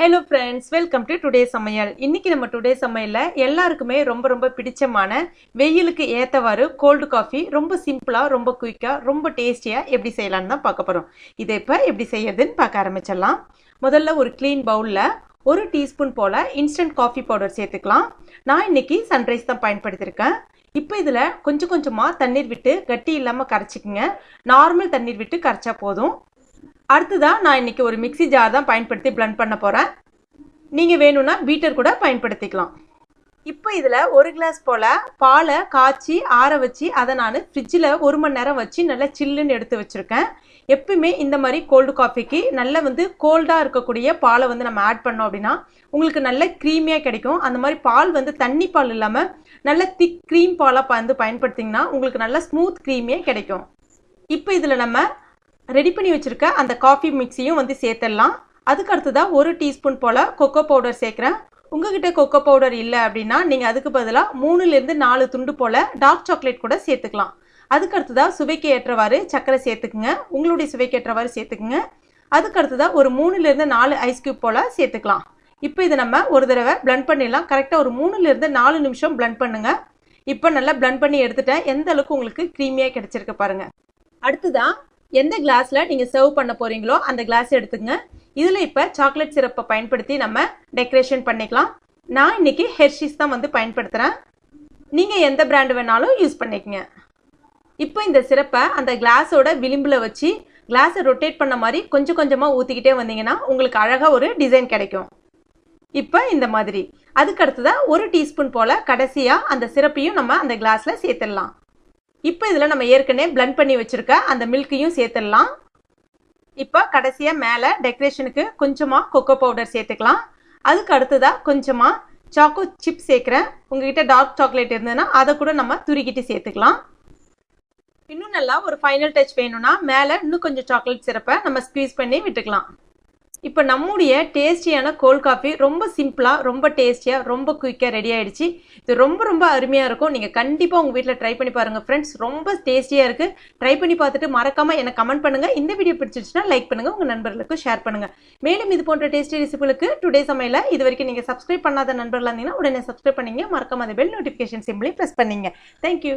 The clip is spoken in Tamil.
Hello friends welcome to today சமையல் இன்னைக்கு நம்ம டுடே சமையலில் எல்லாருக்குமே ரொம்ப ரொம்ப பிடிச்சமான வெயிலுக்கு ஏற்றவாறு கோல்டு காஃபி ரொம்ப சிம்பிளாக ரொம்ப குயிக்காக ரொம்ப டேஸ்டியாக எப்படி செய்யலான்னு தான் பார்க்க போகிறோம் இதை இப்போ எப்படி செய்யறதுன்னு பார்க்க ஆரம்பிச்சிடலாம். முதல்ல ஒரு க்ளீன் பவுலில் ஒரு டீஸ்பூன் போல் இன்ஸ்டன்ட் காஃபி பவுடர் சேர்த்துக்கலாம். நான் இன்னைக்கு சன்ரைஸ் தான் பயன்படுத்தியிருக்கேன். இப்போ இதில் கொஞ்சம் கொஞ்சமாக தண்ணீர் விட்டு கட்டி இல்லாமல் கரைச்சிக்கங்க. நார்மல் தண்ணீர் விட்டு கரைச்சா போதும். அடுத்ததாக நான் இன்றைக்கி ஒரு மிக்ஸி ஜார் தான் பயன்படுத்தி பிளண்ட் பண்ண போகிறேன் நீங்கள் வேணும்னா பீட்டர் கூட பயன்படுத்திக்கலாம். இப்போ இதில் ஒரு கிளாஸ் போல் பாலை காய்ச்சி ஆற வச்சு அதை நான் ஃப்ரிட்ஜில் ஒரு மணி நேரம் வச்சு நல்லா சில்லுன்னு எடுத்து வச்சுருக்கேன். எப்பயுமே இந்த மாதிரி கோல்டு காஃபிக்கு நல்ல வந்து கோல்டாக இருக்கக்கூடிய பாலை வந்து நம்ம ஆட் பண்ணோம் அப்படின்னா உங்களுக்கு நல்ல க்ரீமியாக கிடைக்கும். அந்த மாதிரி பால் வந்து தண்ணி பால் இல்லாமல் நல்ல திக் க்ரீம் பாலாக வந்து பயன்படுத்திங்கன்னா உங்களுக்கு நல்ல ஸ்மூத் க்ரீமியாக கிடைக்கும். இப்போ இதில் நம்ம ரெடி பண்ணி வச்சுருக்க அந்த காஃபி மிக்ஸியும் வந்து சேர்த்துடலாம். அதுக்கு அடுத்ததாக ஒரு டீஸ்பூன் போல் கொக்கோ பவுடர் சேர்க்குறேன். உங்ககிட்ட கொக்கோ பவுடர் இல்லை அப்படின்னா நீங்கள் அதுக்கு பதிலாக மூணுலேருந்து நாலு துண்டு போல் டார்க் சாக்லேட் கூட சேர்த்துக்கலாம். அதுக்கு அடுத்ததாக சுவைக்கு ஏற்றவாறு சர்க்கரை சேர்த்துக்குங்க. உங்களுடைய சுவைக்கு ஏற்றவாறு சேர்த்துக்குங்க. அதுக்கு அடுத்ததாக ஒரு மூணுலேருந்து நாலு ஐஸ் கியூப் போல் சேர்த்துக்கலாம். இப்போ இதை நம்ம ஒரு தடவை பிளண்ட் பண்ணிடலாம். கரெக்டாக ஒரு மூணுலேருந்து நாலு நிமிஷம் பிளண்ட் பண்ணுங்கள் இப்போ நல்லா பிளண்ட் பண்ணி எடுத்துட்டேன். எந்த அளவுக்கு உங்களுக்கு க்ரீமியாக கிடச்சிருக்கு பாருங்கள் அடுத்துதான் எந்த கிளாஸில் நீங்கள் சர்வ் பண்ண போகிறீங்களோ அந்த கிளாஸ் எடுத்துங்க இதில் இப்போ சாக்லேட் சிரப்பை பயன்படுத்தி நம்ம டெக்கரேஷன் பண்ணிக்கலாம். நான் இன்னைக்கு ஹெர்ஷிஸ் தான் வந்து பயன்படுத்துகிறேன் நீங்கள் எந்த பிராண்டு வேணாலும் யூஸ் பண்ணிக்கங்க. இப்போ இந்த சிரப்பை அந்த கிளாஸோட விளிம்பில் வச்சு கிளாஸை ரொட்டேட் பண்ண மாதிரி கொஞ்சம் கொஞ்சமாக ஊற்றிக்கிட்டே வந்தீங்கன்னா உங்களுக்கு அழகாக ஒரு டிசைன் கிடைக்கும். இப்போ இந்த மாதிரி. அதுக்கு அடுத்ததாக ஒரு டீஸ்பூன் போல் கடைசியாக அந்த சிரப்பையும் நம்ம அந்த கிளாஸில் சேர்த்துடலாம். இப்போ இதில் நம்ம ஏற்கனவே பிளண்ட் பண்ணி வச்சுருக்க அந்த மில்க்கையும் சேர்த்துடலாம். இப்போ கடைசியாக மேலே டெக்கரேஷனுக்கு கொஞ்சமாக கொக்கோ பவுடர் சேர்த்துக்கலாம். அதுக்கு அடுத்ததாக கொஞ்சமாக சாக்கோ சிப் சேர்க்குறேன். உங்ககிட்ட டார்க் சாக்லேட் இருந்ததுன்னா அதை கூட நம்ம துருக்கிட்டு சேர்த்துக்கலாம். இன்னும் நல்லா ஒரு ஃபைனல் டச் வேணும்னா மேலே இன்னும் கொஞ்சம் சாக்லேட் சிறப்பை நம்ம ஸ்க்வீஸ் பண்ணி விட்டுக்கலாம். இப்போ நம்முடைய டேஸ்டியான கோல்ட் காஃபி ரொம்ப சிம்பிளாக ரொம்ப டேஸ்டியாக ரொம்ப குயிக்காக ரெடி ஆகிடுச்சு இது ரொம்ப ரொம்ப அருமையாக இருக்கும். நீங்கள் கண்டிப்பாக உங்கள் வீட்டில் ட்ரை பண்ணி பாருங்கள் ஃப்ரெண்ட்ஸ் ரொம்ப டேஸ்டியாக இருக்குது ட்ரை பண்ணி பார்த்துட்டு மறக்காமல் எனக்கு கமெண்ட் பண்ணுங்கள் இந்த வீடியோ பிடிச்சிருச்சுன்னா லைக் பண்ணுங்கள் உங்கள் நண்பர்களுக்கு ஷேர் பண்ணுங்கள் மேலும் இது போன்ற டேஸ்டி ரெசிபிகளுக்கு டுடே சமையல இது வரைக்கும் நீங்கள் சப்ஸ்கிரைப் பண்ணாத நண்பர்களாக இருந்தீங்கன்னா உடனே சப்ஸ்கிரைப் பண்ணிங்க. மறக்காம அந்த பெல் நோட்டிஃபிகேஷன் சிம்பிளையும் ப்ரெஸ் பண்ணிங்க. Thank you